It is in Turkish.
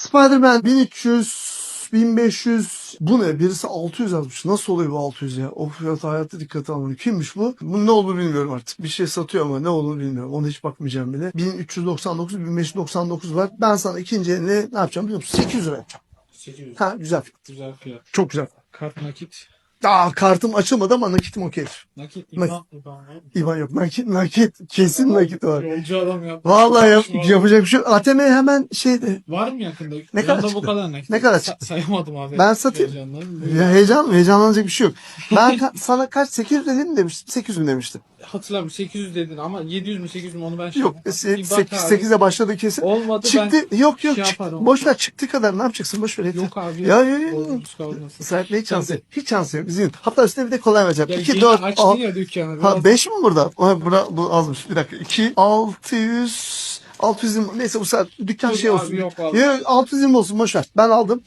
Spider-Man 1300 1500 bu ne? Birisi 600 yazmış. Nasıl oluyor bu 600 ya? O fiyat hayatta dikkate almıyor. Kimmiş bu? Bu ne olduğunu bilmiyorum artık. Bir şey satıyor ama ne olduğunu bilmiyorum. Ona hiç bakmayacağım bile. 1399, 1599 var. Ben sana ikinci elini ne yapacağım biliyor musun? 800 lira yapacağım. 800. Ha güzel fiyat. Güzel fiyat. Çok güzel. Kart nakit. Aa kartım açılmadı ama nakitim okey. Nakit. Nakit. İban. İban? İvan yok. Nakit, nakit. Kesin nakit var. Yolcu adam ya. Vallahi yap, yapacak bir şey yok. ATM'ye hemen şeyde. Var mı yakında? Ne kadar çıktı? bu kadar nakit. Ne kadar Sa- çıktı? sayamadım abi. Ben satayım. Ya heyecan, heyecanlanacak bir şey yok. Ben ka- sana kaç? 800 dedim demiştim. 800 mü demiştim? Hatırlamıyorum 800 dedin ama 700 mü 800 mü onu ben şey Yok. bak 8, abi. 8'e başladı kesin. Olmadı Çıktı. Yok yok. şey çıktı. yaparım. Boş ver çıktı kadar ne yapacaksın? Boş ver. ben. yeter. Yok abi. Ya ya ya. Kalmasın. Sahip hiç şansı. Hiç şansı yok. Bizim. Hatta üstüne bir de kolay vereceğim. Ya 2, yeni 4, açtın 6. ya dükkanı. Ha biraz- 5 mi burada? Ha, bura, bu azmış. Bir dakika. 2, 600, 620. Neyse bu saat dükkan Dur şey abi, olsun. yok vallahi. Yok 620 olsun boş ver. Ben aldım.